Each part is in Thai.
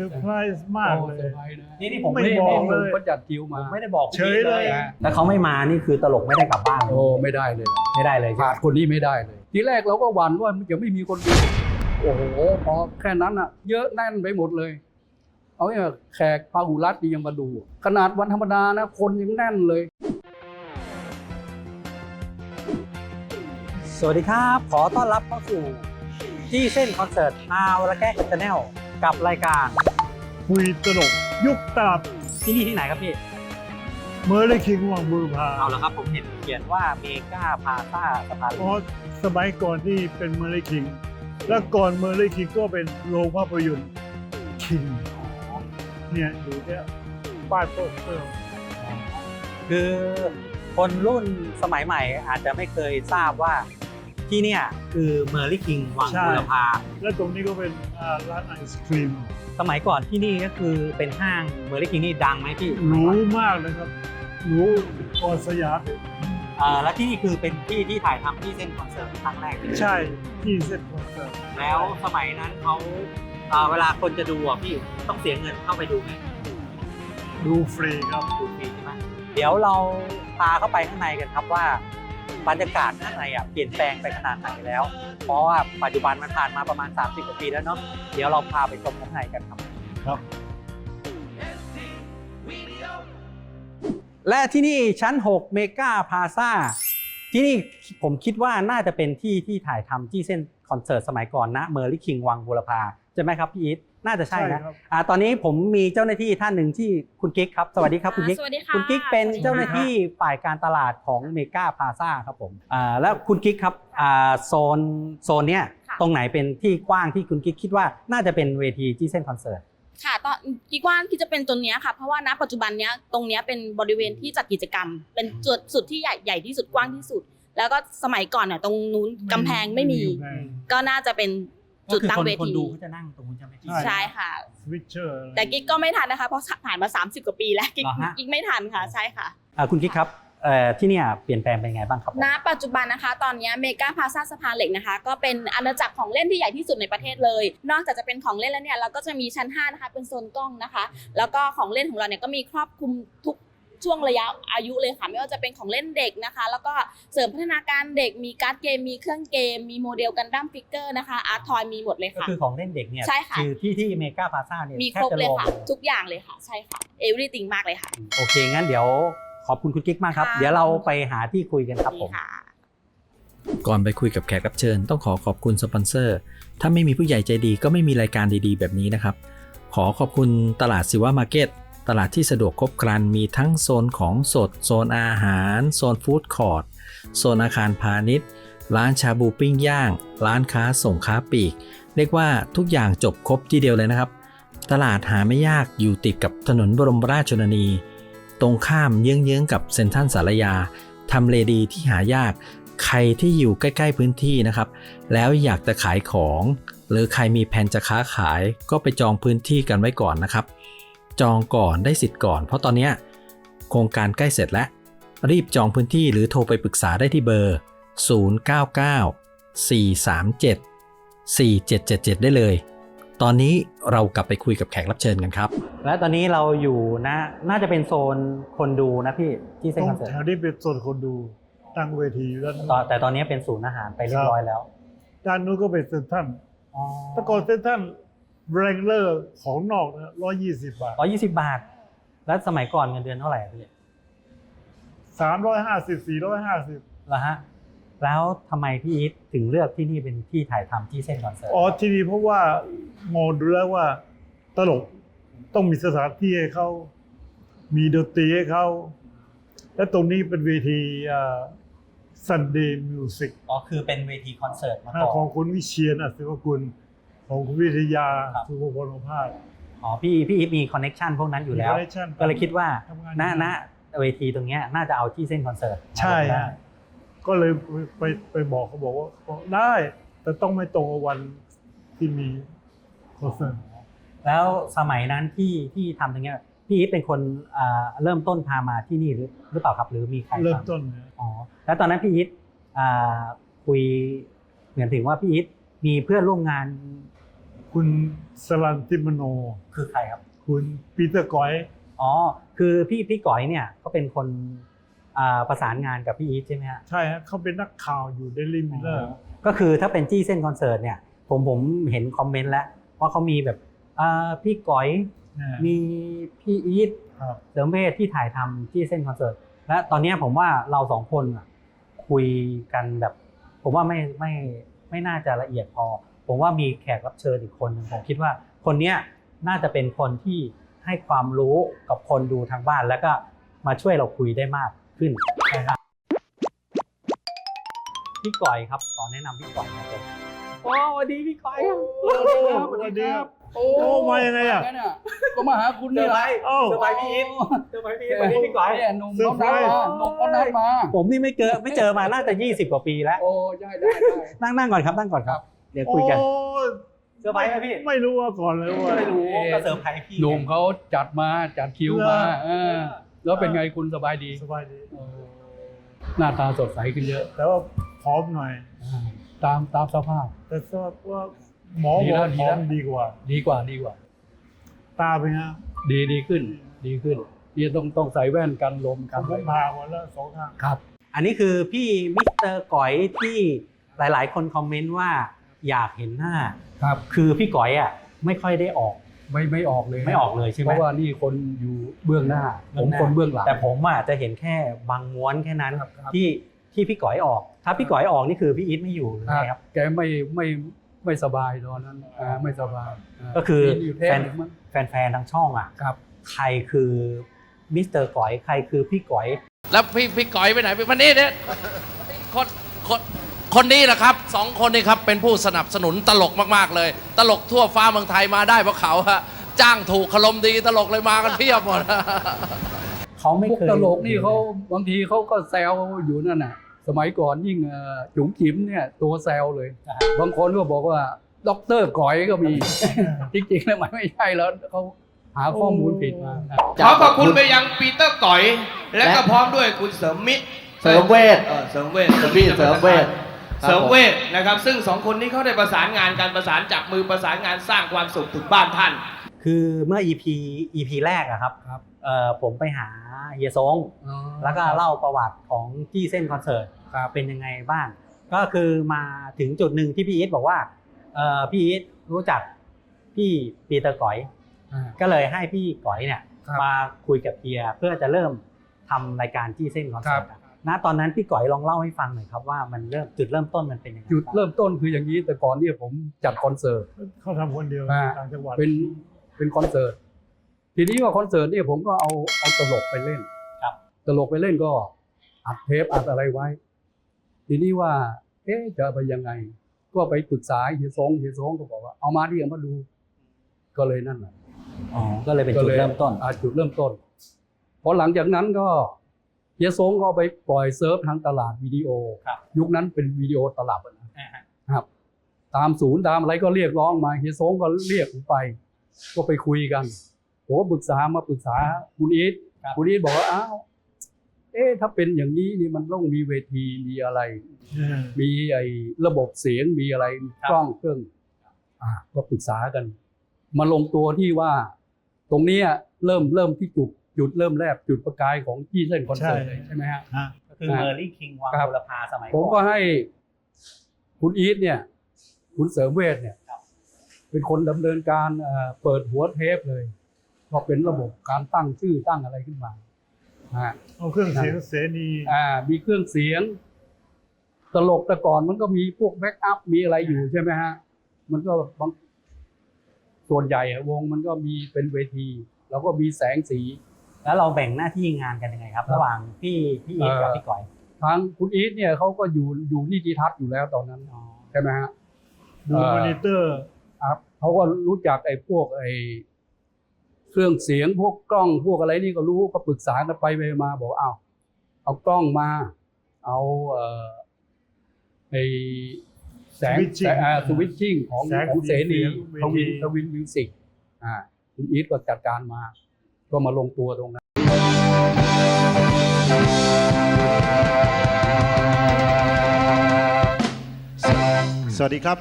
เซอร์ไพรส์มากเลยโอ้ซอร์ไพรส์นะนี่นี่ผมไม่ไม่ได้บอกนี่เลย ก็จัดคิวผมมาไม่ได้บอกคุณเฉยอีทเลยฮะแต่เขาไม่มานี่คือตลกไม่ได้กลับบ้านโอ้ไม่ได้เลยไม่ได้เลยใช่ขาไหดมคนนี้ไม่ได้เลย ทีแรกเราก็หวั่นว่ามันจะไม่มีคนดูโอ้โหพอแค่นั้นอะ เยอะแน่นไปหมดเลย เอาเนี่ยแขกพาหุรัตน์นี่ยังมาดู ขนาดวันธรรมดานะ คนยังแน่นเลย สวัสดีครับ ขอต้อนรับเข้าสู่ที่เส้นคอนเสิร์ตอาวและแก้ชาแนล กับรายการคุยตลกยุคตลับที่นี่ที่ไหนครับพี่ เมอร์เลยคิงวังบูรพาเอาละครับผมเห็นเขียนว่าเมกาพาซาสะพานเพราะสมัยก่อนที่เป็นเมอร์เลยคิง แล้วก่อนเมอร์เลยคิงก็เป็นโรงภาพยนตร์คิงเนี่ยอยู่เนี่ยป้ายโปสเตอร์คือคนรุ่นสมัยใหม่อาจจะไม่เคยทราบว่า ที่เนี่ยคือเมอร์ลี่คิงวังบุรพา และตรงนี้ก็เป็นอ่าร้านไอศครีมสมัยก่อนที่นี่ก็คือเป็นห้างเมอร์ลี่คิงนี่ดังไหมพี่หรูมากเลยครับหรูก่อนสยามอีกอ่าแล้วที่นี่คือเป็นที่ที่ถ่ายทำที่เส้นคอนเสิร์ตครั้งแรกใช่ที่เส้นคอนเสิร์ตแล้วสมัยนั้นเขาอ่าเวลาคนจะดูอะพี่ต้องเสียเงินเข้าไปดูไหมดูฟรีครับ ดูฟรีใช่ไหมเดี๋ยวเราพาเข้าไปข้างในกันครับว่า บรรยากาศข้างในอะเปลี่ยนแปลงไปขนาดไหนแล้ว เพราะว่าปัจจุบันมันผ่านมาประมาณ 30กว่าปีแล้วเนาะเดี๋ยวเราพาไปชมข้างในกันครับครับ และที่นี่ชั้น 6 เมกาพาซาที่นี่ผมคิดว่าน่าจะเป็นที่ที่ถ่ายทำที่เส้นคอนเสิร์ตสมัยก่อนนะเมอร์ลี่คิงวังบุรพาใช่ไหมครับพี่อีท น่าจะใช่นะครับ อ่าตอนนี้ผมมีเจ้าหน้าที่ท่านหนึ่งที่คุณกิ๊กครับ สวัสดีครับคุณกิ๊ก สวัสดีค่ะคุณกิ๊กเป็นสวัสดีค่ะเจ้าหน้าที่ฝ่ายการตลาดของเมกาพาซาครับผมอ่าแล้วคุณกิ๊กครับอ่าโซนโซนเนี้ยค่ะ ตรงไหนเป็นที่กว้างที่คุณกิ๊กคิดว่าน่าจะเป็นเวทีที่เส้นคอนเสิร์ต ค่ะตอนกิ๊กว่าที่จะเป็นตัวเนี้ยค่ะ เพราะว่าณปัจจุบันเนี้ยตรงเนี้ยเป็นบริเวณที่จัดกิจกรรม เป็นจุดสุดที่ใหญ่ใหญ่ที่สุดกว้างที่สุด แล้วก็สมัยก่อนเนี่ยตรงนู้นกำแพงไม่มีกำแพงก็น่าจะเป็น จุดตั้งเวคนทีดูเขาจะนั่งตรงนู้นใช่ไหมพี่ใช่ใช่ค่ะ สวิตเชอร์ แต่กิ๊กก็ไม่ทันนะคะ เพราะผ่านมา 30 กว่าปีแล้วกิ๊กเหรอฮะ กิ๊กไม่ทันค่ะใช่ค่ะอ่าคุณกิ๊กครับเอ่อที่เนี่ยเปลี่ยนแปลงเป็นไงบ้างครับผม ณปัจจุบันนะคะ ตอนนี้เมกาพาซาสะพานเหล็กนะคะ ก็เป็นอาณาจักรของเล่นที่ใหญ่ที่สุดในประเทศเลย นอกจากจะเป็นของเล่นแล้วเนี่ยเราก็จะมีชั้น 5 นะคะ เป็นโซนกล้องนะคะ แล้วก็ของเล่นของเราเนี่ยก็มีครอบคลุมทุก ช่วงระยะอายุเลยค่ะ ไม่ว่าจะเป็นของเล่นเด็กนะคะ แล้วก็เสริมพัฒนาการเด็กมีการ์ดเกม มีเครื่องเกม มีโมเดลกันดั้มฟิกเกอร์นะคะอาร์ตทอยมีหมดเลยก็ค่ะ คือของเล่นเด็กเนี่ยใช่ค่ะคือที่ที่เมกาพาซาเนี่ยมีแทครบจะเลยวมค่ะทุกอย่างเลยค่ะ ใช่ค่ะเอเวอร์ติงมากเลยค่ะ โอเค งั้นเดี๋ยวขอบคุณคุณกิ๊กมากครับ ค่ะ เดี๋ยวเราไปหาที่คุยกันครับผม นี่ค่ะ ก่อนไปคุยกับแขกรับเชิญต้องขอขอบคุณสปอนเซอร์ ถ้าไม่มีผู้ใหญ่ใจดีก็ไม่มีรายการดีๆ แบบนี้นะครับ ขอขอบคุณตลาดซิวามาร์เก็ต ตลาดที่สะดวกครบครันมีทั้งโซนของสด โซนอาหาร โซนฟู้ดคอร์ทโซนอาคารพาณิชย์ ร้านชาบูปิ้งย่าง ร้านค้าส่งค้าปลีก เรียกว่าทุกอย่างจบครบที่เดียวเลยนะครับ ตลาดหาไม่ยากอยู่ติดกับถนนบรมราชชนนี ตรงข้ามเยื้องๆกับเซ็นทรัลสารยาทำเลดีที่หายากใครที่อยู่ใกล้ ๆ พื้นที่นะครับ แล้วอยากจะขายของ หรือใครมีแผนจะค้าขายก็ไปจองพื้นที่กันไว้ก่อนนะครับ จองก่อนได้สิทธิ์ก่อน เพราะตอนเนี้ยโครงการใกล้เสร็จแล้ว รีบจองพื้นที่หรือโทรไปปรึกษาได้ที่เบอร์ 099 437 4777 ได้เลย ตอนนี้เรากลับไปคุยกับแขกรับเชิญกันครับ และตอนนี้เราอยู่นะน่าจะเป็นโซนคนดูนะพี่ที่ตเส้นรงคอนเสิร์ตแถวนี้เป็นส่วนคนดูตั้งเวทีอยู่ด้านตอนแต่ตอนนี้เป็นศูนย์อาหารไปเรียบร้อยแล้วด้านนู้นก็เป็นเซนทรันอ๋อแต่ก่อนเซนทรัน แรงเลอร์ของนอกนะร้อยยี่สิบบาทร้อยยี่สิบบาท แล้วสมัยก่อนเงินเดือนเท่าไหร่อะพี่สามร้อยห้าสิบสี่ร้อยห้าสิบแล้วฮะ แล้วทำไมพี่อีทถึงเลือกที่นี่เป็นที่ถ่ายทำที่เส้นคอนเสิร์ตอ๋อทีนี้เพราะว่ามองดูแล้วว่าตลกต้องมีสถานที่ให้เขามีดนตรีให้เขาและตรงนี้เป็นเวทีซันเดย์มิวสิกอ๋อคือเป็นเวทีคอนเสิร์ตมาก่ของอนคุณวิเชียนอัศวกุล ของคุณวิทยาครับ สุภพลของภาคอ๋อพี่พี่อีทมีคอนเน็ชันพวกนั้นอยู่แล้ว มี connection ก็เลยคิดว่าทำงานณอยู่ณเวทีตรงเนี้ยน่าจะเอาที่เส้นคอนเสิร์ตใช่ มาลงได้ฮะก็เลยไปไปบอกเขาบอกว่าบอกได้ แต่ต้องไม่ตรงกับวันที่มีคอนเสิร์ต แล้วสมัยนั้นที่ที่ทำตรงเนี้ยพี่อีทเป็นคนอ่าเริ่มต้นพามาที่นี่หรือหรือเปล่าครับหรือมีใครเริ่มพา ต้นเนี่ยอ๋อแล้วตอนนั้นพี่อีทอ่าคุยเหมือนถึงว่าพี่อีทมีเพื่อนร่วมงาน คุณสลันติมโน คือใครครับ คุณปีเตอร์กอยอ๋อ คือพี่พี่ก๋อยเนี่ยก็เป็นคนอ่าประสานงานกับพี่อีทใช่ไหมฮะ ใช่ฮะเขาเป็นนักข่าวอยู่เดลิมิเลอร์ ก็คือถ้าเป็นจี้เส้นคอนเสิร์ตเนี่ย ผมผมเห็นคอมเมนต์แล้ว ว่าเขามีแบบอ่าพี่ก๋อยมีพี่อีทครับ เสริมเวทที่ถ่ายทำจี้เส้นคอนเสิร์ตและตอนเนี้ยผมว่าเราสองคนอะคุยกันแบบ ผมว่าไม่ไม่ไม่น่าจะละเอียดพอ ผมว่ามีแขกรับเชิญอีกคนหนึ่งผมคิดว่าคนเนี้ยน่าจะเป็นคนที่ให้ความรู้กับคนดูทางบ้าน แล้วก็มาช่วยเราคุยได้มากขึ้นนะครับพี่ก่อยครับขอแนะนำพี่ก่อยครับผมโอ้สวัสดีพี่ก่อยครับสวัสดีครับโอ้โอ้มายังไงอะเนี่ยก็มาหาคุณนี่แหละเอ้าเซอร์ไพรส์พี่อีทเซอร์ไพรส์พี่อีทสวัสดีพี่ก่อย เนี่ยหนุ่มเซอเขาร์ไพรนัดส์มาหนุ่มเขานัดมาผมนี่ไม่เจอไม่เจอมาน่าจะ 20 กว่าปีแล้ว โอ้ได้ได้ได้นั่งนั่งก่อนครับนั่งก่อนครับ เดี๋ยวคุยกันโอ้เซอร์ไพรส์ไหมพี่ไม่รู้ว่าก่อนเลยว่าไม่รู้ก็เซอร์ไพรส์พี่หนุ่มเขาจัดมาจัดคิวมาเหรอเออแล้วเป็นไงคุณสบายดีสบายดีโอ้หน้าตาสดใสขึ้นเยอะ แต่ว่าพร้อมหน่อยอ่าตามตามสภาพ แต่ทราบว่าหมอดีบอแล้กวดีพร้อแล้วมดีกว่า ดีกว่าดีกว่า ตาเป็นไงดีดีขึ้น ดีขึ้นนี่ต้องต้องใส่แว่นกันลมกันทำอะไรผ่าหมดแล้วสองข้างครับ อันนี้คือพี่มิสเตอร์ก๋อยที่หลาย ๆ คนคอมเมนต์ว่า อยากเห็นหน้า ครับ คือพี่ก๋อยอะไม่ค่อยได้ออก ไม่ไม่ออกเลยไม่ออกเลยใช่ไหมเพราะว่านี่คนอยู่เบื้องหน้าเบื้ผองมหน้าคนเบื้องหลังแต่ผมอะจะเห็นแค่บางม้วนแค่นั้นครับครับที่ที่พี่ก๋อยออก ถ้าพี่ก๋อยออกนี่คือพี่อีทไม่อยู่เลยครับแกไม่ไม่ไม่สบายตอนนั้นอ่าไม่สบายาก็คืออยู่เทแฟพนมั้งแฟนๆทั้งช่องอะครับ ใครคือมิสเตอร์ก๋อยใครคือพี่ก๋อย แล้วพี่พี่ก๋อยไปไหนไปวันนี้เนี่ยคนคน คนนี้แหละครับสองคนนี้ครับเป็นผู้สนับสนุนตลกมากๆเลย ตลกทั่วฟ้าเมืองไทยมาได้เพราะเขาฮะจ้างถูกขลมดีตลกเลยมากันเพียบหมดเขาไม่พวกเคยตลกนี่เขาบางทีเขาก็แซวอยู่นั่นน่ะ สมัยก่อนยิ่งเอ่อจุ๋มจิ๋มเนี่ยตัวแซวเลย บางคนก็บอกว่าด็อกเตอร์ก๋อยก็มี จริงๆแล้วมันไม่ใช่แล้วเขาหาข้อมูลผิดมาขอขอบคุณไปยังปีเตอร์ก๋อย และก็พร้อมด้วยคุณเสริมมิตรเสริมเวทออเสริมเวทพี่เสริมเวท เสริมเวทนะครับ ซึ่งสองคนนี้เขาได้ประสานงานการประสานจับมือประสานงานสร้างความสุขถึงบ้านท่าน คือเมื่อ EP EP แรกอะครับครับ เอ่อผมไปหาเฮียซงอ๋อแล้วก็เล่าประวัติของที่เส้นคอนเสิร์ตครับเป็นยังไงบ้างก็คือมาถึงจุดหนึ่งที่พี่อีทบอกว่าเอ่อพี่อีทรู้จักพี่ปีเตอร์ก๋อย อ่า ก็เลยให้พี่ก๋อยเนี่ยครับมาคุยกับเฮียเพื่อจะเริ่มทำรายการที่เส้นคอนเสิร์ตครับอะ ณตอนนั้นพี่ก๋อยลองเล่าให้ฟังหน่อยครับว่ามันเริ่มจุดเริ่มต้นมันเป็นยังไงจุดบ้างเริ่มต้นคืออย่างนี้แต่ก่อนเนี่ยผมจัดคอนเสิร์ตเขาทำคนเดียวอ่าต่างจังหวัดเป็นเป็นคอนเสิร์ตทีนี้ว่าคอนเสิร์ตเนี่ยผมก็เอาเอาตลกไปเล่นครับ ตลกไปเล่นก็อัดเทปอัดอะไรไว้ ทีนี้ว่า เอ๊ะจะไปยังไง ก็ไปปรึกษาเฮียซงเฮียซงก็บอกว่าเอามาดิเอามาดูก็เลยนั่นแหละอ๋อก็เลยเป็นจุดก็ลยเริ่มต้นอ่าจุดเริ่มต้นพอหลังจากนั้นก็เฮียซงก็เอาไปปล่อยเซิร์ฟทางตลาดวิดีโอครับยุคนั้นเป็นวิดีโอตลับอะนะอ่าฮะครับ ตามศูนย์ตามอะไรก็เรียกร้องมาเฮียซงก็เรียกผมไป ก็ไปคุยกันผมก็ปรึกษามาปรึกษาคุณอีทครับคุณอีทบอกว่าอ้าวเอ๊ะถ้าเป็นอย่างนี้นี่มันต้องมีเวทีมีอะไรเออมีไอ้ระบบเสียงมีอะไรมีกล้องเครื่องอ่าก็ปรึกษากัน มาลงตัวที่ว่า ตรงเนี้ยเริ่มเริ่มที่จุด จุดเริ่มแรกจุดประกายของที่เส้นคอนเสิร์ตเลยใช่ไหมฮะฮะก็คืออ่าเมอร์ลี่คิงวังครับบุรพาสมัยผมก่ก็อนให้คุณอีทเนี่ย คุณเสริมเวทเนี่ยครับเป็นคนดำเนินการเอ่อเปิดหัวเทปเลยก็เป็นระบบการตั้งชื่อตั้งอะไรขึ้นมาอ่าเอาเครื่องเสียงเสนีอ่า มีเครื่องเสียง ตลกแต่ก่อนมันก็มีพวกแบ็กอัพมีอะไรอยู่ใช่ไหมฮะ มันก็บางส่วนใหญ่อะวงมันก็มีเป็นเวที แล้วก็มีแสงสี แล้วเราแบ่งหน้าที่งานกันยังไงครับครับระหว่างพี่พี่อีทกับเอ่อพี่ก๋อยทางคุณอีทเนี่ยเขาก็อยู่อยู่นิติทัศน์อยู่แล้วตอนนั้นใช่ไหมฮะดูมอนิเตอร์ครับเขาก็รู้จักไอ้พวกไอ้เครื่องเสียงพวกกล้องพวกอะไรนี่ก็รู้ก็ปรึกษากันไปไปมาบอกเอาเอากล้องมา เอาเอ่อไอ้แสง Switching อ่าสวิตชิ่งของแสงของเสนีสีเสียงทวินเวทีทวินมิวสิกอ่าคุณอีทก็จัดการมา ก็มาลงตัวตรงนั้นสวัสดีครับ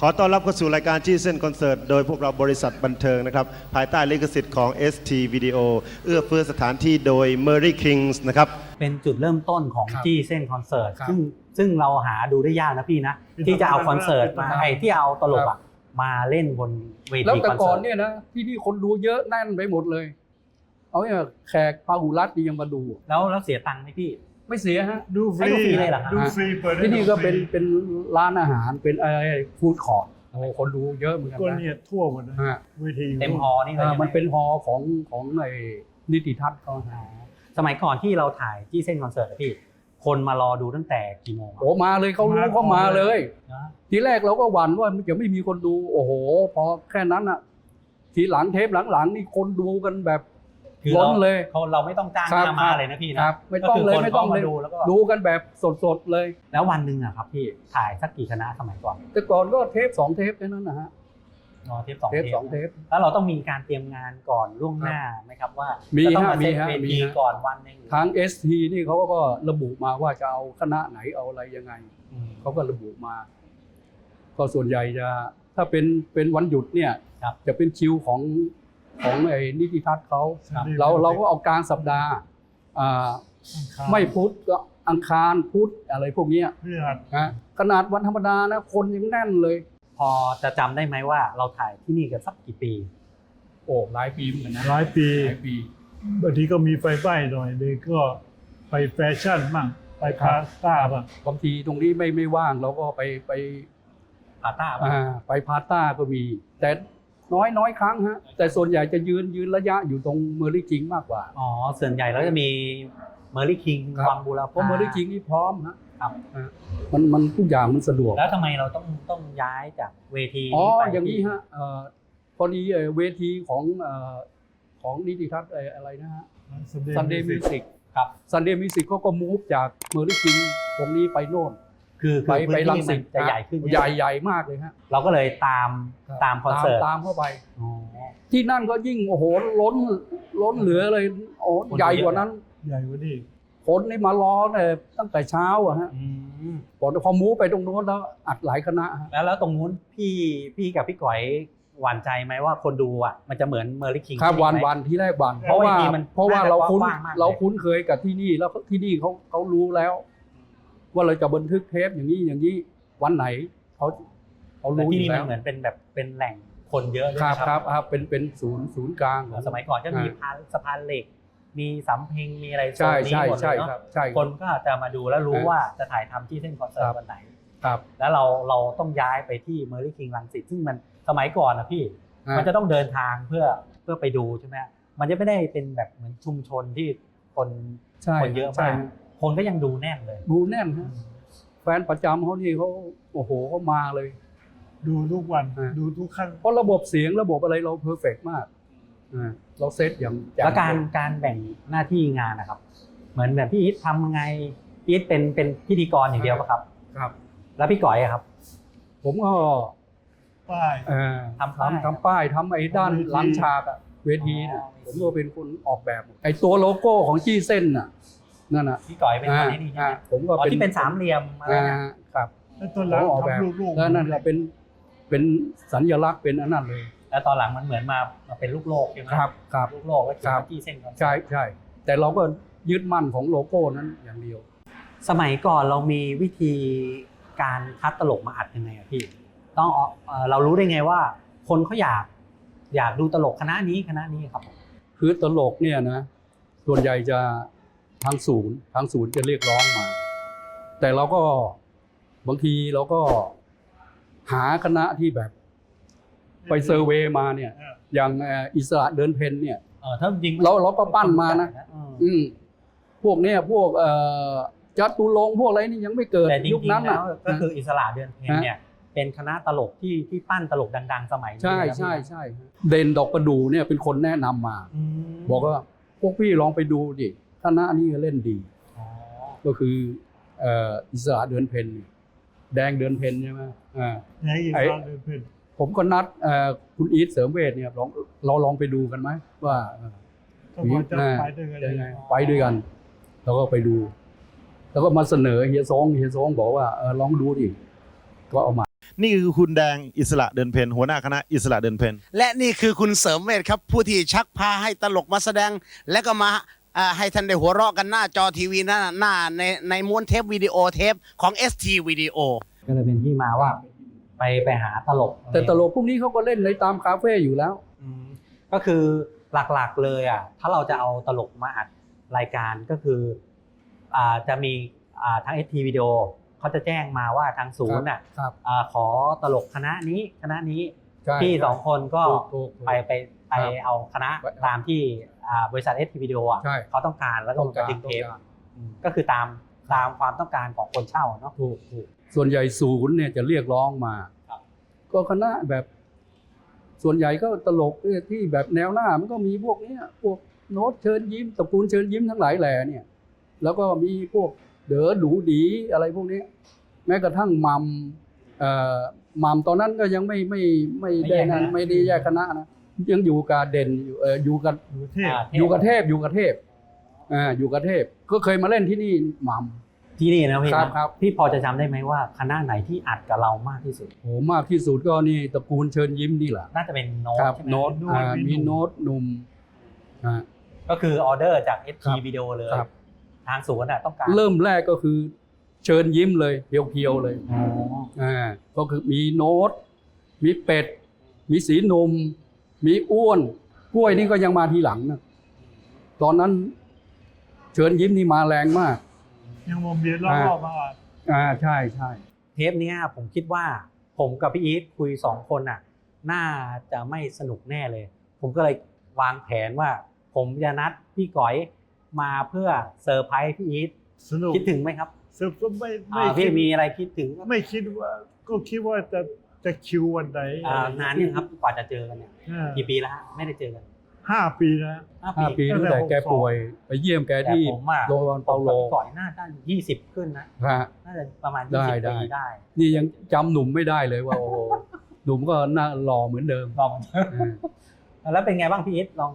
ขอต้อนรับเข้าสู่รายการจี้เส้นคอนเสิร์ต โดยพวกเราบริษัทบันเทิงนะครับ ภายใต้ลิขสิทธิ์ของ ST Video เอื้อเฟื้อสถานที่โดย Merry Kings นะครับ เป็นจุดเริ่มต้นของครับจี้เส้นคอนเสิร์ตครับซึ่งซึ่งเราหาดูได้ยากนะพี่นะเป็นที่จะเอาคอนเสิร์ตเป็นมาครับ ไอ้ที่เอาตลกครัอะบมาเล่นบนเวแล้วทีแต่คอนก่อเสินร์ตเนี่ยนะที่นี่คนดูเยอะแน่นไปหมดเลย เอาเนี่ยแขกพาหุรัตนี่ยังมาดู แล้วแล้วเสียตังค์ไหมพี่ ไม่เสียฮะ ดูฟให้รีดูฟรีเลยเหรอครับ ดูฟรีเปิดให้ที่นี่ก็ดูฟรีเป็นเป็นร้านอาหารเป็นอะไรฟู้ดคอร์ทโอ้โหคนดูเยอะเหมือนกันก็นะเนี่ยทั่วหมดนะฮะเวทีเต็มฮอลล์นี่เลยอ่าใช่ไหมันเป็นฮอลล์ของของไอ้นิติทัศน์เขาฮะ สมัยก่อนที่เราถ่ายจี้เส้นคอนเสิร์ตอะพี่ คนมารอดูตั้งแต่กี่โมงอะโอ้มาเลยเขารู้เขามาเลย นะทีแรกเราก็หวั่นว่าจะไม่มีคนดู โอ้โห พอแค่นั้นอะทีหลังเทปหลังๆนี่คนดูกันแบบ คือล้เรานเลย เขาเราไม่ต้องจ้างครับหน้ามาเลยนะพี่คนะรับไม่ต้องเลยก็คืไม่ต้องคนเลยข้าาดูแล้วก็ดูกันแบบสดๆเลย แล้ววันหนึ่งอะครับพี่ถ่ายสักกี่คณะสมัยก่อนแต่ก่อนก็เทปสองเทปแค่นั้นนะฮะรอเทปสองเทปเทปสองเทป แล้วเราต้องมีการเตรียมงานก่อนล่วงหน้าไหมครับว่ามีจะต้องฮะมาเซตมีฮะเวมีทีฮะ ก่อนวันหนึ่งทาง ST นี่เขาก็ระบุมาว่าจะเอาคณะไหนเอาอะไรยังไง อืม เขาก็ระบุมา ก็ส่วนใหญ่จะ ถ้าเป็นเป็นวันหยุดเนี่ย ครับจะเป็นคิวของ ของไอ้นิติทัศน์เขาครับ เราเราก็เอากลางสัปดาห์อ่าไม่พุธก็อังคารพุธอะไรพวกเนี้ยเพื่อหัดนะขนาดวันธรรมดานะคนยังแน่นเลย พอจะจำได้ไหมว่าเราถ่ายที่นี่กันสักกี่ปี โอ้หลายปีเหมือนกันนะหลายปีหลายปี บางทีก็มีไฟไหม้หน่อยเลยก็ไปแฟชั่นบ้างไปพาสต้าบ้างบางทีตรงนี้ไม่ไม่ว่างเราก็ไปไปพาต้าปะอ่าไปพาต้าก็มี แต่ น้อยน้อยครั้งฮะแต่ส่วนใหญ่จะยืนยืนระยะอยู่ตรงเมอร์ลี่จิงมากกว่า อ๋อส่วนใหญ่เราจะมีเมอร์ลี่คิงครับวังบูรพาเพราะเมอร์ลี่จิงนี่พร้อมฮะครับอ่ามันมันทุกอย่างมันสะดวก แล้วทำไมเราต้องต้องย้ายจากเวทีอ๋อนี้ไปอย่างนี้ฮะเอ่อพอดีเอ่อเวทีของเอ่อของนิติทัศน์เอ่ออะไรนะฮะ Sunday Music ครับ Sunday Music เขาก็มูฟจากเมอร์ลี่จิงตรงนี้ไปโน่น คือไปคือไปพื้นลังที่สิมันตจะใหญ่ขึ้นใหญ่ใหญ่มากเลยฮะเราก็เลยตามตามคอนเสิร์ตตามเข้าไป อ๋อ ที่นั่นก็ยิ่งโอ้โหล้นล้นเหลือเลยโอ้คนเยอะ ใหญ่กว่านั้นใหญ่กว่านี้คนนี่มารอเนี่ยตั้งแต่เช้าอะฮะอืมพอพอมูฟไปตรงโน้นแล้วอัดหลายคณะฮะแล้วแล้วตรงนู้นพี่พี่กับพี่ก๋อยหวั่นใจไหมว่าคนดูอะมันจะเหมือนเมอร์ลี่คิง ครับวันวันที่แรกวันเพราะว่าเวทีมันเพราะว่าเราคุ้นกว้างมากเลย เราคุ้นเคยกับที่นี่แล้วที่นี่เขาเขารู้แล้ว ว่าเราจะบันทึกเทปอย่างนี้อย่างนี้วันไหนเขาเขาแต่รู้อที่ยู่นี่มัแล้นวเหมือนเป็นแบบเป็นแหล่งคนเยอะด้วยครับนะครับครับเป็นเป็นศูนย์ศูนย์กลางของ สมัยก่อนก็มีพานสะพานเหล็ก มีสำเพ็งมีอะไรใช่โซนนี้ใช่หมดเลใช่ยเนอะครับใช่คนก็จะมาดูแล้วรู้ครับว่าจะถ่ายทำที่เส้นคอนเสิร์ครัตบ วันไหน ครับแล้วเราเราต้องย้ายไปที่เมอร์ลี่คิงลังสิตซึ่งมันสมัยก่อนนะพี่ฮะมันจะต้องเดินทางเพื่อเพื่อไปดูใช่ไหมมันจะไม่ได้เป็นแบบเหมือนชุมชนที่คน ใช่คนเยอะใช่มาก คนก็ยังดูแน่นเลย ดูแน่นฮะแฟนประจำเขานี่เขาโอ้โหเขามาเลย ดูทุกวันฮะดูทุกขั้นเพราะระบบเสียงระบบอะไรเราเพอร์เฟกมากอ่าเราเซตอย่างจ่งแล้วการการแบ่งหน้าที่งานนะครับ เหมือนแบบพี่อีททำไงพี่อีทเป็นเป็นพิธีกรอย่างเดียวปะครับ ครับ แล้วพี่ก๋อยอะครับ ผมก็ป้าย เอ่อทำป้าย ทำทำป้ายทำไอ้ด้านเวทีหลังฉากอะเวทีน่ะอ๋อผมก็เป็นคนออกแบบ ไอ้ตัวโลโก้ของจี้เส้นน่ะ นั่นน่ะพี่ก๋อยเป็นคนที่นี่ใช่ไหมอ่าผมก็อ๋อเป็นที่เป็นสามเหลี่ยมอะไรอ่านะครับแล้วตอนหลังผมออกแบบทำลูกๆแล้วนั่นก็เป็นเป็นสัญลักษณ์เป็นอันนั้นเลย แล้วตอนหลังมันเหมือนมามาเป็นลูกโลกใช่ไหมครับครับ ลูกโลกก็คือครับที่เส้นคอนเสิร์ตใช่ใช่แต่เราก็ยึดมั่นของโลโก้นั้นอย่างเดียว สมัยก่อนเรามีวิธีการคัดตลกมาอัดยังไงอะพี่ ต้องเอาเอ่อเรารู้ได้ไงว่า คนเขาอยากอยากดูตลกคณะนี้คณะนี้ครับผมคือตลกเนี่ยนะส่วนใหญ่จะ ทางศูนย์ทางศูนย์จะเรียกร้องมา แต่เราก็บางทีเราก็หาคณะที่แบบ ไปเซอร์เวย์มาเนี่ยเอออย่างเอ่ออิสระเดินเพนเนี่ยเออถ้าจริงเราเราก็ปั้นมานะอืมอืมพวกเนี้ยพวกเอ่อจัตุรงค์พวกอะไรนี่ยังไม่เกิดแต่จริยุคงนั้นๆแล้น่ะวก็คืออิสระเดือนเพลเนี่ย เป็นคณะตลกที่ที่ปั้นตลกดัง ๆ สมัยนี้ใช่นะครับใช่ใช่เด่นดอกประดูเนี่ยเป็นคนแนะนำมาอืมบอกว่าพวกพี่ลองไปดูดิ คณะนี้เล่นดีอ๋อก็คือเอ่ออิสระเดือนเพนแดงเดือนเพนใช่ไหมอ่าไหนอีกไอ้ตอนเดินเพนผมก็นัดเอ่อคุณอีทเสริมเวทเนี่ยลองเราลองไปดูกันไหมว่าเอ่อก็พอจะไปด้วยกันยังไงไปด้วยกันแล้วก็ไปดู แล้วก็มาเสนอเฮียซองเฮียซองบอกว่าเออลองดูดิก็เอามานี่คือคุณแดงอิสระเดินเพนหัวหน้าคณะอิสระเดินเพนและนี่คือคุณเสริมเวทครับ ผู้ที่ชักพาให้ตลกมาแสดง และก็มา อ่าให้ท่านได้หัวเราะกันหน้าจอทีวีหน้าหน้าในในม้วนเทปวิดีโอเทปของ ST วิดีโอ ก็เลยเป็นที่มาว่า ไปไปหาตลกแต่ตลกพวกนี้เขาก็เล่นในตามคาเฟ่อยู่แล้ว อืมก็คือหลักๆเลยอะถ้าเราจะเอาตลกมาอัดรายการก็คืออ่าจะมีอ่าทางเอทีวิดีโอเขาจะแจ้งมาว่าทางศูนย์อะครับ อ่าขอตลกคณะนี้คณะนี้ใช่พี่สองคนก็ถูกถูกถูก ไปไป ไปครับเอาคณะไปตามที่อ่าบริษัทเอทีวิดีโออะใช่เขาต้องการแล้วก็ต้องการดึงเทปต้องการอืมก็คือตามตามความต้องการของคนเช่าเนาะถูกถูกส่วนใหญ่ศูนย์เนี่ยจะเรียกร้องมาครับก็คณะแบบ ส่วนใหญ่ก็ตลกที่แบบแนวหน้ามันก็มีพวกเนี้ยพวกโน้ตเชิญยิ้มตระกูลเชิญยิ้มทั้งหลายแหล่เนี่ย แล้วก็มีพวกเด๋อดูดีอะไรพวกนี้ แม้กระทั่งมัมเอ่อมัมตอนนั้นก็ยังไม่ไม่ไม่ได้นั้นไม่ได้แยกคณะนะ ยังอยู่กับเด่นอยู่เอออยู่กับอยู่เทพอ่า อยู่กับเทพอยู่กับเทพอ่าอยู่กับเทพก็เคยมาเล่นที่นี่มัมที่นี่นะพี่ครับนะครับ พี่พอจะจำได้ไหมว่าคณะไหนที่อัดกับเรามากที่สุด โหมากที่สุดก็นี่ตระกูลเชิญยิ้มนี่แหละน่าจะเป็นโน้ตครับใช่ไหมโน้ตอ่ามีโน้ตหนุ่มอ่า ก็คือออเดอร์จากครั ST บวิดีโอเลย ครับ ทางศูนย์อะต้องการเริ่มแรกก็คือเชิญยิ้มเลยเพียวๆเลยอ๋ออ่าก็คือมีโน้ต มีเป็ด มีสีหนม มีอ้วนกล้วยนี่ก็ยังมาทีหลังนะตอนนั้น เชิญยิ้มนี่มาแรงมาก ยังมอมเบียนรอบๆมาอะอ่าใช่ใช่เทปเนี้ยผมคิดว่า ผมกับพี่อีทคุยสองคนน่ะ น่าจะไม่สนุกแน่เลย ผมก็เลยวางแผนว่า ผมจะนัดพี่ก๋อยมาเพื่อเซอร์ไพรส์พี่อีทสนุกคิดถึงไหมครับสนุกก็ไม่ไม่อ่าคิพี่ดมีอะไรคิดถึง ไม่คิดว่า ก็คิดว่าจะ จะคิววันไหนอ่านานยังครับกว่าจะเจอกันเนี่ยอ่ากี่ปีแล้วฮะไม่ได้เจอกันห้าปีนะ ห้าห้าปีตั้ตั้งงแต่แต่แก62ป่วยไปเยี่ยมแกแต่ที่ผมอะโรงพยาบาลเปาโลผมกับพี่ก๋อยน่าจะยี่สิบขึ้นนะ ฮะ น่าจะประมาณได้ยี่สิบได้ ปีได้นี่ยังจำหนุ่มไม่ได้เลยว่า โอ้โหหนุ่มก็น่าหล่อเหมือนเดิมลอง อ่า แล้วเป็นไงบ้างพี่อีทลอง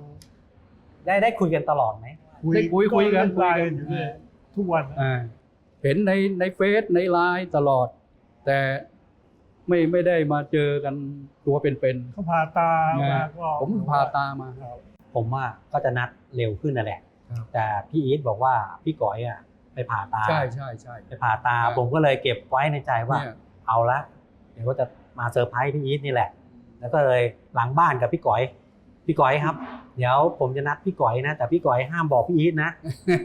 ได้ได้คุยกันตลอดไหม ได้คุยคุยกันไลน์คุยกันอยู่เลยทุกวันนะอ่าเห็นในในเฟซในไลน์ตลอด แต่ ไม่ไม่ได้มาเจอกันตัวเป็นเขาพาตาๆมานะก็ผมพาตามา ครับ ผมว่าก็จะนัดเร็วขึ้นนั่นแหละ ครับ แต่พี่อีทบอกว่าพี่ก๋อยอะไปผ่าตา ใช่ใช่ใช่ ไปผ่าตาครับผมก็เลยเก็บไว้ในใจว่า เนี่ย เอาละเดี๋ยวก็จะมาเซอร์ไพรส์พี่อีทนี่แหละ แล้วก็เลยหลังบ้านกับพี่ก๋อย พี่ก๋อยครับ เดี๋ยวผมจะนัดพี่ก๋อยนะ แต่พี่ก๋อยห้ามบอกพี่อีทนะ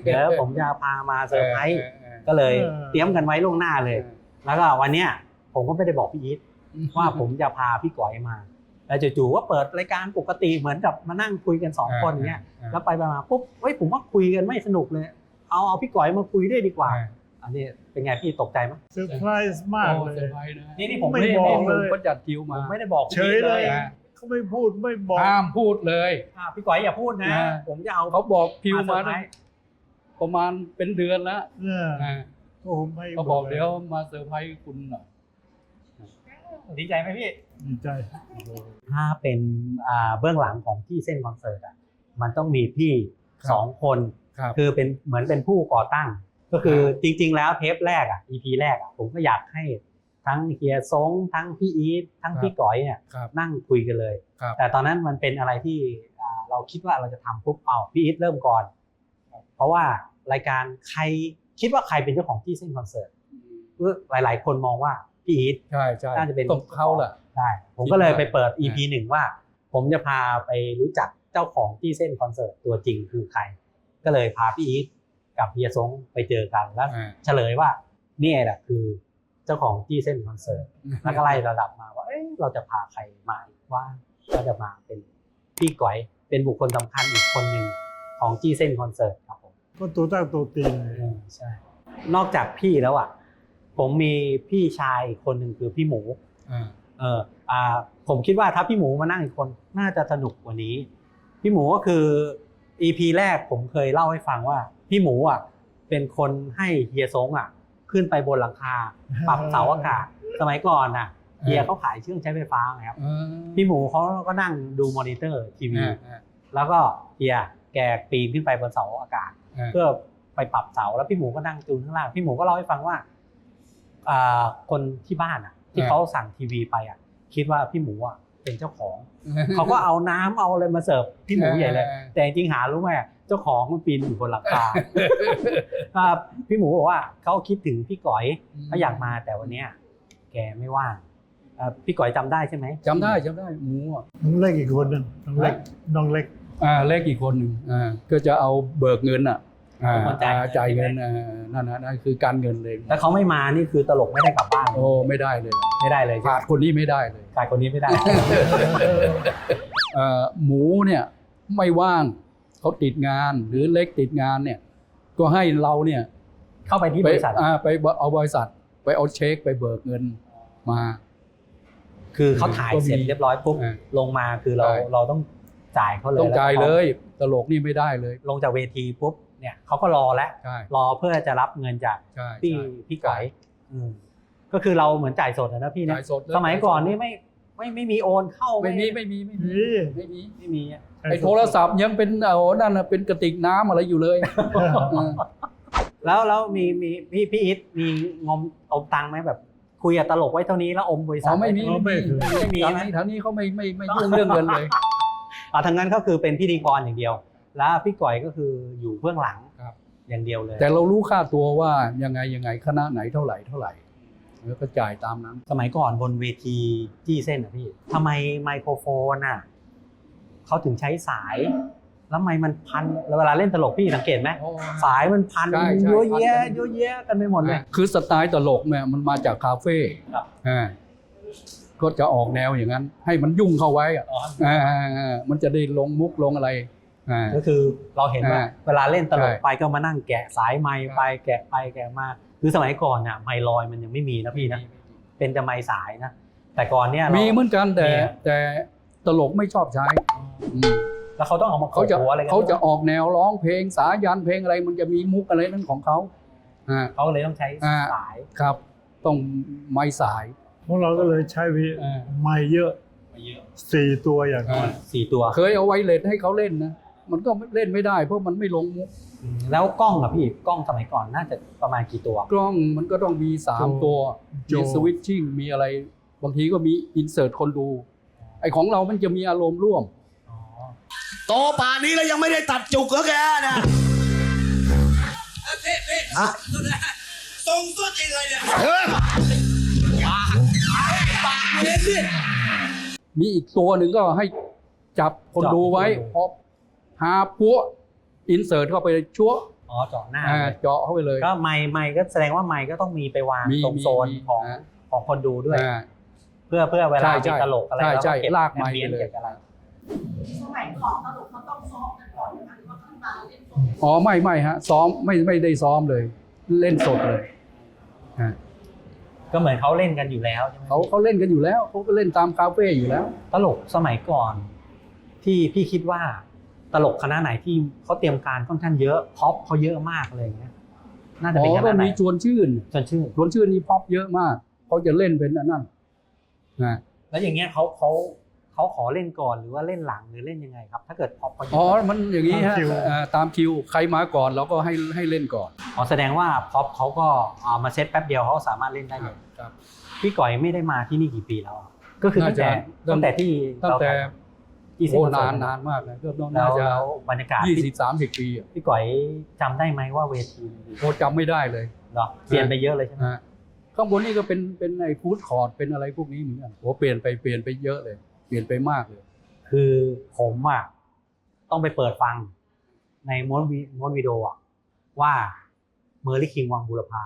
เดี๋ยวผมจะพามาเซอร์ไพรส์เออเออก็เลยเออ เตรียมกันไว้ล่วงหน้าเลย แล้วก็วันเนี้ย ผมก็ไม่ได้บอกพี่อีทว่าผมจะพาพี่ก๋อยมาแล้วจู่ๆว่าเปิดรายการปกติเหมือนกับมานั่งคุยกันสองคนเนี้ยอ่าแล้วไปๆมาปุ๊บเฮ้ยผมว่าคุยกันไม่สนุกเลย เอาเอาพี่ก๋อยมาคุยด้วยดีกว่า อันนี้เป็นไงพี่ตกใจไหมเซอร์ไพรส์มากโอ้เลเซอยร์ไพรส์นะนี่นี่ผมไม่ไม่ได้บบออกกเลยเขาจัดคิวผมมาไม่ได้บอกพี่เฉยเลยอะเขาไม่พูดไม่บอกห้ามพูดเลยอะพี่ก๋อยอย่าพูดนะอ่าผมจะเอาเขาบอกคิวมาเซอร์ไพรตั้งส์ประมาณเป็นเดือนแล้วเนี่ยอ่าผมไม่เขาบอกเดี๋ยวมาเซอร์ไพรส์คุณหน่อย ดีใจไหมพี่ ดีใจ ถ้าเป็นอ่าเบื้องหลังของที่เส้นคอนเสิร์ตอะมันต้องมีพี่ครับสองคนครับคือเป็นเหมือนเป็นผู้ก่อตั้ง ก็คือจริง ๆ แล้วเทปแรกอะ EP แรกอะผมก็อยากให้ทั้งเฮียซงทั้งพี่อีททั้งพี่ก๋อยเนี่ยครับนั่งคุยกันเลย ครับ แต่ตอนนั้นมันเป็นอะไรที่อ่าเราคิดว่าเราจะทำปุ๊บเอาพี่อีทเริ่มก่อน เพราะว่ารายการใครคิดว่าใครเป็นเจ้าของที่เส้นคอนเสิร์ตเออหลายๆ คนมองว่า พี่อีทใช่ใช่น่าจะเป็นต้องเขาแหละใช่ผมก็เลยไปเปิดอ่า EP หนึ่งว่า ผมจะพาไปรู้จักเจ้าของที่เส้นคอนเสิร์ตตัวจริงคือใคร ก็เลยพาพี่อีทกับเฮียซงไปเจอกันแล้วอ่าเฉลยว่าเนี่ยแหละคือเจ้าของที่เส้นคอนเสิร์ตแล้วก็ไล่ระดับมาว่าเอ๊ะเราจะพาใครมาอีกว่าก็จะมาเป็นพี่ก๋อยเป็นบุคคลสำคัญอีกคนหนึ่งของจี้เส้นคอนเสิร์ตครับผมก็ตัวตั้งตัวตีเลยอืมใช่ นอกจากพี่แล้วอะ ผมมีพี่ชายอีกคนหนึ่งคือพี่หมูอ่าเอออ่าผมคิดว่าถ้าพี่หมูมานั่งอีกคนน่าจะสนุกกว่านี้ พี่หมูก็คือ EP แรกผมเคยเล่าให้ฟังว่า พี่หมูอะเป็นคนให้เฮียซงอะ ขึ้นไปบนหลังคา ปรับเสาอากาศสมัยก่อนน่ะเฮียเขาขายเครื่องใช้ไฟฟ้าไงครับอ่าพี่หมูเขาก็นั่งดูมอนิเตอร์ทีวีอ่าอ่าแล้วก็เฮียแกปีนขึ้นไปบนเสาอากาศอ่าเพื่อไปปรับเสาแล้วพี่หมูก็นั่งจูนข้างล่างพี่หมูก็เล่าให้ฟังว่า อ่าคนที่บ้านอะจที่อ่าเขาสั่งทีวีไปอะ คิดว่าพี่หมูอะเป็นเจ้าของ เขาก็เอาน้ำเอาอะไรมาเสิร์ฟพี่หมูใหญ่เลยเออแต่จริงๆหารู้ไหมอะเจ้าของมันปีนอยู่บนหลังคา ครับพี่หมูบอกว่าเขาคิดถึงพี่ก๋อยเขาอยากมาแต่วันเนี้ยแกไม่ว่างเอ่อพี่ก๋อยจำได้ใช่ไหมจำได้จำได้หมูอะ น้องเล็กอีกคนหนึงน้องเล็กน้องเล็ก อ่าเลขอีกคนหนึ่งอ่าก็จะเอาเบิกเงินอะอ่า เป็นคนจ่ายอ่าจ่ายเงินอ่านั่นนะนั่นคือการเงินเลยถ้าเขาไม่มานี่คือตลกไม่ได้กลับบ้านโอ้ไม่ได้เลย ไม่ได้เลยใช่ขาไหดมคนนี้ไม่ได้เลยขาดคนนี้ไม่ได้เอ่อหมูเนี่ยไม่ว่างเขาติดงานหรือเล็กติดงานเนี่ยก็ให้เราเนี่ยเข้าไปที่บไปริษัทอ่าไปเอาบริษัทไปเอาเช็คไปเบิกเงินมา คือเขาถ่ายเสร็จเรียบร้อยปุ๊บอ่าลงมาคือเราใช่เราต้องจ่ายเขาเลยต้องจ่ายแวเลก็ยตลกนี่ไม่ได้เลย ลงจากเวทีปุ๊บ เนี่ยเขาก็รอแล้วใช่รอเพื่อจะรับเงินจากใช่พี่ใช่พี่ก๋อยอืมก็คือเราเหมือนจ่ายสดอะนะพี่นะจ่ายสดเลสมัยก่อนนี่ไม่ไม่ไม่มีโอนเข้าไม่มีไม่มีไม่มีนี่ไม่มีไม่มีอะไอ้โทรศัพท์ยังเป็นเอานั่นน่ะเป็นกระติกน้ำอะไรอยู่เลยเออแล้วแล้วมีมีพี่พี่อิทมีงมอมตังค์ไหมแบบคุยกับตลกไว้เท่านี้แล้วอมบริษัอ๋ทอไม่มีอ๋อไม่ไม่มีเคยทางนี้ทางนี้เขาไม่ไม่ไม่ยุ่งเรื่องเงินเลยอ่าทางนั้นก็คือเป็นพิธีกรอย่างเดียว แล้วพี่ก๋อยก็คืออยู่เบื้องหลังครับอย่างเดียวเลย แต่เรารู้ค่าตัวว่ายังไงยังไงคณะไหนเท่าไหร่เท่าไหร่แล้วก็จ่ายตามนั้น สมัยก่อนบนเวทีจี้เส้นอะพี่ทำไมไมโครโฟนอะเขาถึงใช้สาย แล้วไมค์มันพันแล้วเวลาเล่นตลกพี่สังเกตไหมสายมันพันใช่ใช่เยอะพันแยะกันเยอะแยะกันไปหมดเลยคือสไตล์ตลกเนี่ยมันมาจากคาเฟ่ครับอ่าก็จะออกแนวอย่างนั้น ให้มันยุ่งเข้าไว้อะอ่าอ่าอ่ามันจะได้ลงมุกลงอะไร อ่า ก็คือเราเห็นว่าอ่าเวลาเล่นตลกใช่ ไปก็มานั่งแกะสายไมค์ไปแกะไปแกะมาคือสมัยก่อนน่ะไมค์ลอยมันยังไม่มีนะพี่นะเป็นแต่ไมค์สายนะแต่ก่อนเนี่ยเรามีเหมือนกันแต่มีแต่ตลกไม่ชอบใช้อืมแล้วเขาต้องเอามาเขาจะโขกหัวอะไรกันเขาจะออกแนวร้องเพลงสายันเพลงอะไรมันจะมีมุกอะไรนั่นของเขาอ่า เขาเลยต้องใช้อ่า สาย ครับต้องไม้สายของเราก็เลยใช้วิอ่า ไม่เยอะสี่ตัวอย่างน้อยสี่ตัว เคยเอาไวเลสให้เขาเล่นนะ มันก็เล่นไม่ได้ เพราะมันไม่ลงมุกแล้วกล้องอะพี่กล้องสมัยก่อนน่าจะประมาณกี่ตัว กล้องมันก็ต้องมีสามตัวโจมีสวิตชิ่งมีอะไร บางทีก็มีอินเสิร์ตคนดู ไอของเรามันจะมีอารมณ์ร่วมโตป่านนี้แล้วยังไม่ได้ตัดจุกเหรอแกนะส่งสุดอีกเลยเนี่ยมีอีกตัวหนึ่งก็ให้จับคนดูไว้จับคนดูพอ หาพัวอินเสิร์ตเข้าไปชั่วอ๋อเจาะหน้าอ่าเลยเจาะเข้าไปเลยก็ไมค์ไมค์ก็แสดงว่าไมค์ก็ต้องมีไปวางมีตรงมีโซนมีของอ่าของคนดูด้วยอ่าเพื่อเพื่อเวลาใช่มีใช่ตลกอะไรใช่เราใช่เก็บลากไมค์แอไปเลยเก็บอะไรอ๋อไม่ไม่ฮะซ้อมไม่ไม่ได้ซ้อมเลย เล่นสดเลยฮะก็เหมือนเขาเล่นกันอยู่แล้วใช่ไหมเขาเขาเล่นกันอยู่แล้วเขาก็เล่นตามคาเฟ่อยู่แล้ว ตลกสมัยก่อน ที่พี่คิดว่า ตลกคณะไหนที่เขาเตรียมการค่อนข้างเยอะพ็อปเขาเยอะมากอะไรอย่างเงี้ยน่าจะอ๋เป็นอคก็ณะไหนมีชวนชื่นจนชื่อชวนชื่นนี่พ็อปเยอะมากเขาจะเล่นเป็นอันนั้นนะแล้วอย่างเงี้ยเขาเขาเขาขอเล่นก่อนหรือว่าเล่นหลังหรือเล่นยังไงครับ ถ้าเกิดพ็อปเขาเยอ๋ออะมันอย่างนี้ฮะตามคิวอ่าตามคิวใครมาก่อนเราก็ให้ให้เล่นก่อนอ๋อแสดงว่าพ็อปเขาก็เอามาเซตแป๊บเดียวเขาสามารถเล่นได้เลยครับพี่ก๋อยไม่ได้มาที่นี่กี่ปีแล้วอะก็คือตั้งแต่น่าจะตั้งแต่ที่ตั้งแต่ ยี่สิบโอ้นานนานมากนะก็ต้องแล้น่าวจะแล้วบรรยากาศยี่พี่สิบสามสิบปีอะพี่ก๋อยจำได้ไหมว่าเวทีมันดีโอ้จำไม่ได้เลยเนาะเปลี่ยนไปเยอะเลยใช่ไหมฮะข้างบนนี่ก็เป็นเป็นไอ้ฟู้ดคอร์ดเป็นอะไรพวกนี้เหมือนกันโอ้เปลี่ยนไปเปลี่ยนไปเยอะเลย เปลี่ยนไปมากเลย คือผมอะต้องไปเปิดฟังในม้วนวิม้วนวิดีโออะว่าเมอร์ลี่คิงวังบุรพา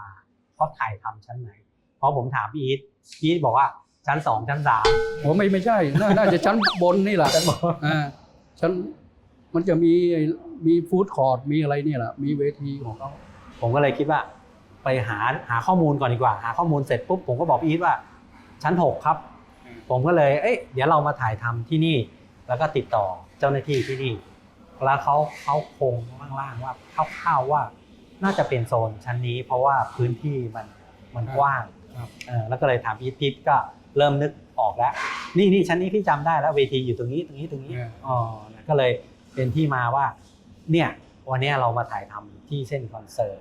เขาถ่ายทำชั้นไหน เพราะผมถามพี่อีทพี่อีทบอกว่า ชั้นสองชั้นสามโอ้ไม่ไม่ใช่น่าน่าจะชั้นบนนี่แหละชั้นบนอ่าชั้นมันจะมีไอ้มีฟู้ดคอร์ดมีอะไรเนี่ยแหละมีเวทีของเขาผมก็เลยคิดว่า ไปหาหาข้อมูลก่อนดีกว่า หาข้อมูลเสร็จปุ๊บผมก็บอกพี่อีทว่า ชั้นหกครับ ผมก็เลยเอ้ยเดี๋ยวเรามาถ่ายทำที่นี่ แล้วก็ติดต่อเจ้าหน้าที่ที่นี่ แล้วเขาเขาคงล่างๆว่าคร่าวๆว่าน่าจะเป็นโซนชั้นนี้ เพราะว่าพื้นที่มันมันกว้างครับเออแล้วก็เลยถามพีทพีทก็ เริ่มนึกออกแล้ว นี่นี่ชั้นนี้พี่จำได้แล้วเวทีอยู่ตรงนี้ตรงนี้ตรงนี้เนี่ยอ๋อก็เลยเป็นที่มาว่า เนี่ยวันเนี้ยเรามาถ่ายทำที่เส้นคอนเสิร์ต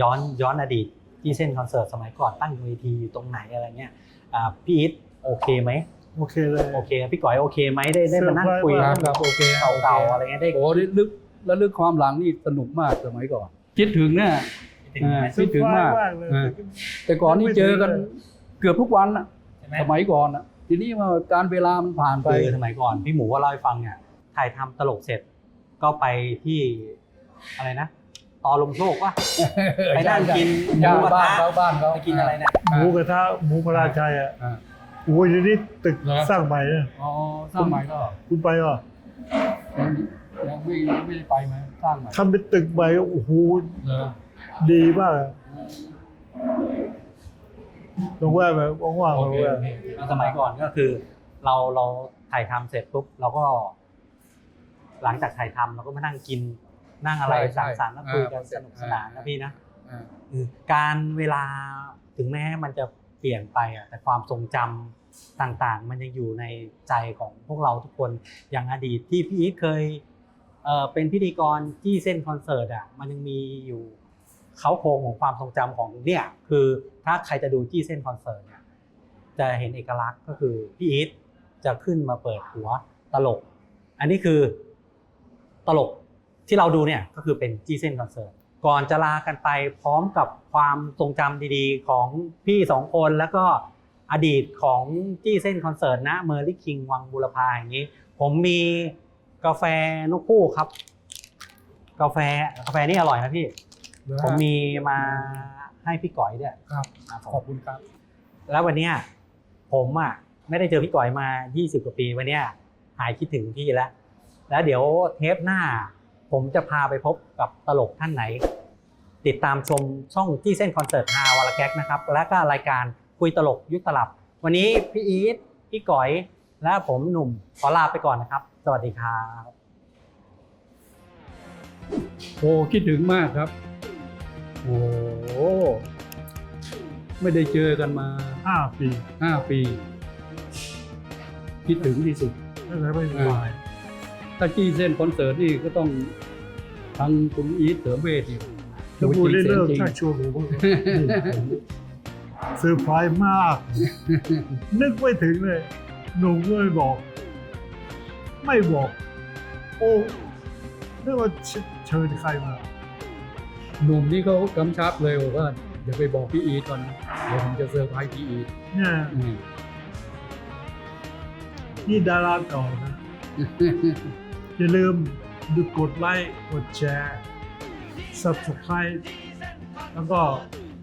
ย้อนย้อนอดีตที่เส้นคอนเสิร์ตสมัยก่อนตั้งเวทีอยู่ตรงไหนอะไรเงี้ยอ่าพี่อีทโอเคไหมโอเคเลยโอเคพี่ก๋อยโอเคไหมได้ได้มานั่งคุยเซอร์ไพรส์คมารับครับโอเคเก่าๆอะไรเงี้ยได้โอ้ได้ลึกแล้วลึกความหลังนี่สนุกมากสมัยก่อน คิดถึงเนี่ยอ่าคิดถึงมากเซอร์ไพรส์เลยอ่าแต่ก่อนนี่เจอกันไม่ถึงเลยเกือบทุกวันนะใช่ ไหมสมัยก่อนนะทีนี้มาการเวลามันผ่านไปคือสมัยก่อนพี่หมูก็เล่าให้ฟังเนี่ยถ่ายทำตลกเสร็จก็ไปที่อะไรนะตอลมโชควะไปนั่งกินหมูย่างกระบ้านทะเขาบ้านเขา ไปกินอะไรเนี่ยหมูกระทะหมูพระราชัยอะอ่าโอ้ยเดี๋ยวนี้ตึกเหรอ สร้างใหม่นะอ๋อสร้างใหม่ก็คุณไปอะยังยังไม่ยังไม่ได้ไปไหมสร้างใหม่ทำเป็นตึกใหม่โอ้โหเหรอดีมากอะ ตรงว่าแบบว่างๆโอตรงเคว่าโอเคสมัยก่อนก็คือ เราเราถ่ายทำเสร็จปุ๊บเราก็ หลังจากถ่ายทำเราก็มานั่งกินนั่งอะไรใช่สังสรรค์แล้วคุยกันอ่าสนุกสนานนะพี่นะอ่าเออการเวลาถึงแม้มันจะเปลี่ยนไปอะแต่ความทรงจำต่างๆ มันยังอยู่ในใจของพวกเราทุกคนอย่างอดีตที่พี่อีทเคยเอ่อเป็นพิธีกรที่เส้นคอนเสิร์ตอะมันยังมีอยู่ เขาโครงของความทรงจำของเนี่ยคือถ้าใครจะดูที่เส้นคอนเสิร์ตเนี่ยจะเห็นเอกลักษณ์ก็คือพี่อีทจะขึ้นมาเปิดหัวตลก อันนี้คือตลกที่เราดูเนี่ยก็คือเป็นจี้เส้นคอนเสิร์ตก่อนจะลากันไปพร้อมกับความทรงจำดีๆ ของพี่สองคนแล้วก็อดีตของจี้เส้นคอนเสิร์ตนะเมอร์ลี่คิงวังบุรพาอย่างนี้ ผมมีกาแฟนกคู่ครับ กาแฟกาแฟนี่อร่อยนะพี่ ผมมีมาให้พี่ก๋อยด้วยครับครับผมขอบคุณครับ แล้ววันเนี้ยผมอะไม่ได้เจอพี่ก๋อยมา 20 กว่าปีวันเนี้ยหายคิดถึงพี่แล้ว แล้วเดี๋ยวเทปหน้า ผมจะพาไปพบกับตลกท่านไหน ติดตามชมช่องที่เส้นคอนเสิร์ตฮาวาลาแก๊กนะครับ และก็รายการคุยตลกยุคตลับ วันนี้พี่อีทพี่ก๋อย และผมหนุ่มขอลาไปก่อนนะครับ สวัสดีครับโอ้คิดถึงมากครับ โอ้โหไม่ได้เจอกันมาห้าปีห้าปีคิดถึงที่สุดตั้งแต่ไม่สบายถ้าจี้เส้นคอนเสิร์ตนี่ก็ต้องทางคุณอีทเสริมเวทอีกถ้าพูดได้เริ่มจริงชักชวนผมว่าเซอร์ไพรส์มาก นึกไม่ถึงเลยหนุ่มก็ไม่บอก ไม่บอก โอ้นึกว่าเชิญใครมา หนุ่มนี่เขากำชับเลยบอกว่าอย่าไปบอกพี่อีทก่อนนะเดี๋ยวผมจะเซอร์ไพรส์พี่อีทเนี่ยอืมนี่ดาราเก่านะ อย่าลืมดูกดไลค์กดแชร์ Subscribe แล้วก็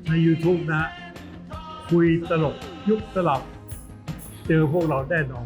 ใน YouTube นะ คุยตลกยุคตลับ เจอพวกเราแน่นอน